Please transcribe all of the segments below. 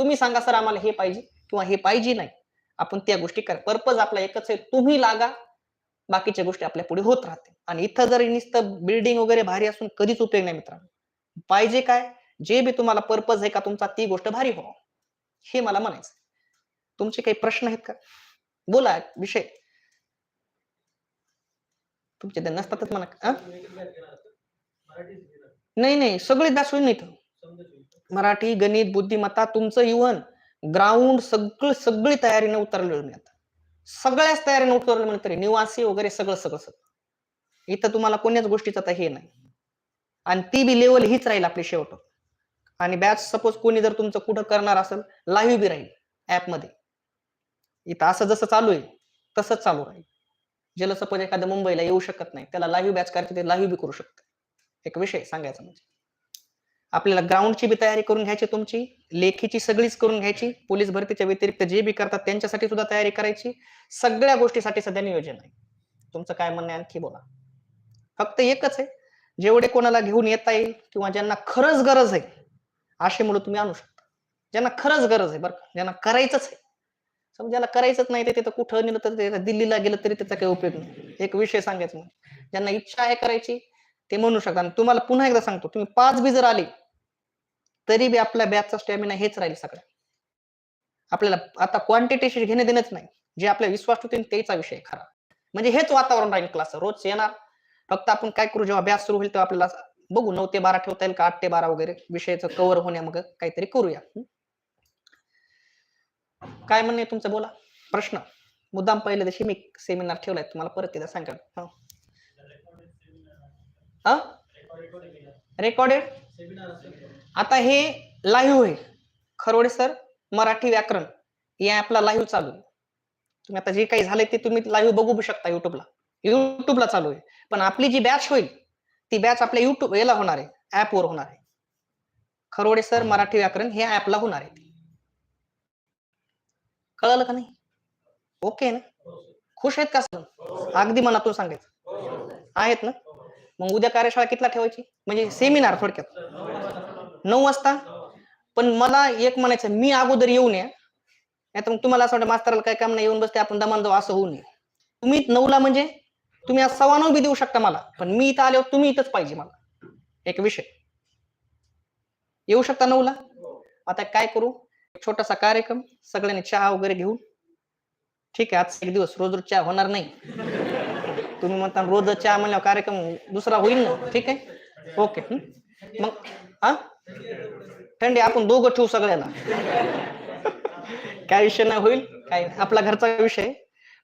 तुम्ही सांगा सर आम्हाला हे पाहिजे किंवा हे पाहिजे नाही. आपण त्या गोष्टी करा. पर्पज आपला एकच आहे तुम्ही लागा. बाकीच्या गोष्टी आपल्या पुढे होत राहतील. आणि इथं जर नुसतं बिल्डिंग वगैरे भारी असून कधीच उपयोग नाही मित्रांनो. पाहिजे काय? जे बी तुम्हाला पर्पज आहे का तुमचा ती गोष्ट भारी हो हे मला म्हणायचं तुमचे काही प्रश्न आहेत का? बोला विषय. तुमचे ते नसतातच म्हणा? नाही नाही सगळे दाखवून नाही इथं. मराठी गणित बुद्धिमत्ता तुमचं इव्हन ग्राउंड सगळं सगळी तयारीने उतरलेलं मी आता. सगळ्याच तयारीने उतरलं म्हणजे तरी निवासी वगैरे सगळं सगळं सगळं. इथं तुम्हाला कोण्याच गोष्टीचं आता हे नाही. आणि ती बी लेवल हीच राहील आपली शेवट. आणि बॅच सपोज कोणी जर तुमचं कुठं करणार असेल लाईव्ह बी राहील ऍपमध्ये इथं असं जसं चालू आहे तसंच चालू राहील. ज्याला सपोज एखाद्या मुंबईला येऊ शकत नाही त्याला लाईव्ह बॅच करायचं ते लाईव्ह बी करू शकतं. एक विषय सांगायचा म्हणजे. आपल्याला ग्राउंडची बी तयारी करून घ्यायची तुमची लेखीची सगळीच करून घ्यायची पोलीस भरतीच्या व्यतिरिक्त जे बी करतात त्यांच्यासाठी सुद्धा तयारी करायची. सगळ्या गोष्टीसाठी सध्या नियोजन आहे. तुमचं काय म्हणणं आणखी बोला. फक्त एकच आहे जेवढे कोणाला घेऊन येता येईल किंवा ज्यांना खरंच गरज आहे असे मुलं तुम्ही आणू शकता. ज्यांना खरंच गरज आहे बरं का? ज्यांना करायचंच आहे. समजा ज्याला करायचंच नाही ते तिथं कुठं नेलं तर दिल्लीला गेलं तरी त्याचा काही उपयोग नाही. एक विषय सांगायचा. ज्यांना इच्छा आहे करायची ते म्हणू शकता. आणि तुम्हाला पुन्हा एकदा सांगतो तुम्ही पाच बी जर आले तरी बी आपल्या बॅचचा स्टॅमिना हेच राहील सगळं. आपल्याला आता क्वांटिटीशी घेणे देणंच नाही. जे आपल्या विश्वास होते त्याचा विषय खरा. म्हणजे हेच वातावरण राहील क्लास रोज येणार. फक्त आपण काय करू जेव्हा बॅच सुरू होईल तेव्हा आपल्याला बघू नऊ ते बारा ठेवता येईल का? आठ ते बारा वगैरे विषयाचं कव्हर होण्या मग काहीतरी करूया. हं? काय म्हणणे तुमचं? बोला. प्रश्न. मुद्दाम पहिल्या दिवशी मी सेमिनार ठेवलाय. तुम्हाला परत एकदा सांगा हा. रेकॉर्डेड आता हे लाईव्ह आहे खरोडे सर मराठी व्याकरण या ऍपला लाईव्ह चालू आहे. तुम्ही आता जे काही झालंय ते तुम्ही लाईव्ह बघू शकता युट्यूबला युट्यूबला चालू आहे. पण आपली जी बॅच होईल ती बॅच आपल्या युट्यूब याला होणार आहे. ऍपवर होणार आहे. खरोडे सर मराठी व्याकरण हे ऍपला होणार आहे. कळलं का नाही? ओके ना? खुश आहेत का सर अगदी मनातून सांगायचं. आहेत ना? मग उद्या कार्यशाळा कितला ठेवायची? म्हणजे सेमिनार थोडक्यात. नऊ वाजता. पण मला एक म्हणायचं मी अगोदर येऊन या. नाही तर मग तुम्हाला असं वाटतं मास्तराला काय काम नाही येऊन बसते आपण दमान जाऊ असं होऊ नये तुम्ही नऊला म्हणजे तुम्ही आज सव्वा नऊ बी देऊ शकता मला. पण मी इथं आल्यावर तुम्ही इथंच पाहिजे मला. एक विषय. येऊ शकता नऊला? आता काय करू? छोटासा कार्यक्रम सगळ्यांनी चहा वगैरे घेऊन. ठीक आहे आज एक दिवस रोज रोज चहा होणार नाही. तुम्ही म्हणता रोज चहा म्हणल्यावर कार्यक्रम दुसरा होईल ना? ठीक आहे? ओके. हं? मग हा? थंडी आपण दोघं ठेवू सगळ्याला काय विषय नाही होईल. काय आपला घरचा विषय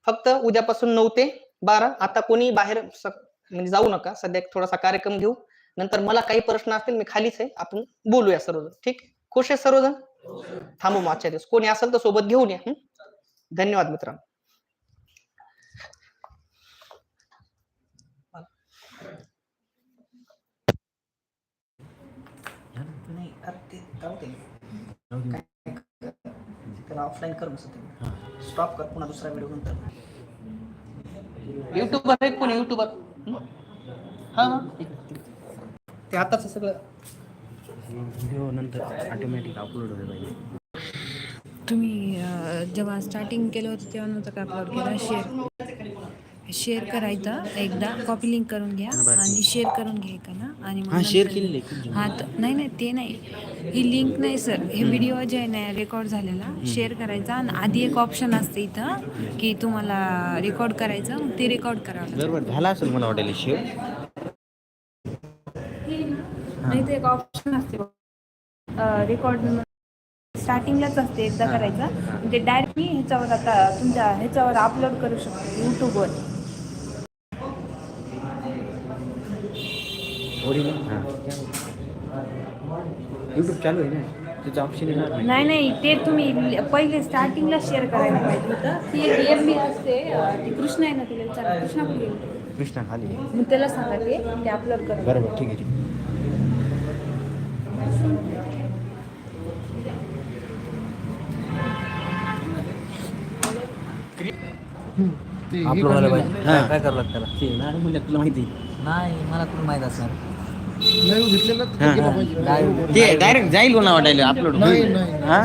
फक्त उद्यापासून नऊ ते बारा. आता कोणी बाहेर म्हणजे जाऊ नका. सध्या थोडासा कार्यक्रम घेऊ. नंतर मला काही प्रश्न असतील मी खालीच आहे. आपण बोलूया सर्वजण. ठीक? खुश आहे सर्वजण? थांबू मग दिवस. कोणी असेल तर सोबत घेऊन या. धन्यवाद मित्रांनो नाही अरे ते जाऊ दे. त्याला ऑफलाईन कर बसत स्टॉप कर पुन्हा दुसरा व्हिडिओ नंतर युट्यूबर आहे कोणी? युट्यूबर हा? हा ते आताच सगळं. व्हिडिओ नंतर ऑटोमॅटिक अपलोड व्हायला पाहिजे तुम्ही जेव्हा स्टार्टिंग केलं होतं तेव्हा नव्हतं का अपलोड केलं? शेअर शेअर करायचं. एकदा कॉपी लिंक करून घ्या आणि शेअर करून घ्या ना आणि मग हा शेअर केलेलं. हा तर नाही नाही ते नाही. ही लिंक नाही सर हे व्हिडिओ जे आहे ना रेकॉर्ड झालेला शेअर करायचा. आणि आधी एक ऑप्शन असते इथं की तुम्हाला रेकॉर्ड करायचं मग ते रेकॉर्ड करावं. बरोबर झाला असेल मला वाटायला शेअर नाही ते एक ऑप्शन असते. रेकॉर्ड स्टार्टिंगलाच असते एकदा करायचं. ते डायरेक्ट मी ह्याच्यावर आता तुमच्या ह्याच्यावर अपलोड करू शकतो यूट्यूबवर हां. यूट्यूब चालू आहे ना? त्याचं ऑप्शन येणार नाही. नाही नाही ते तुम्ही पहिले स्टार्टिंगला शेअर करायला पाहिजे होतं. ती एक एम बी असते ती कृष्ण आहे ना तिला विचारा. कृष्णा कुठे? कृष्णा खाली आहे. मग त्याला सांगा ते ते अपलोड करा. बरोबर ठीक आहे ठीक आहे. पाहिजे. हां. काय करावं लागतं त्याला? ते नाही म्हणलं तुला माहिती आहे. नाही मला कुठं माहीत असणार. ते डायरेक्ट जाईल कोणा वाटायला अपलोड नाही, नाही. हां?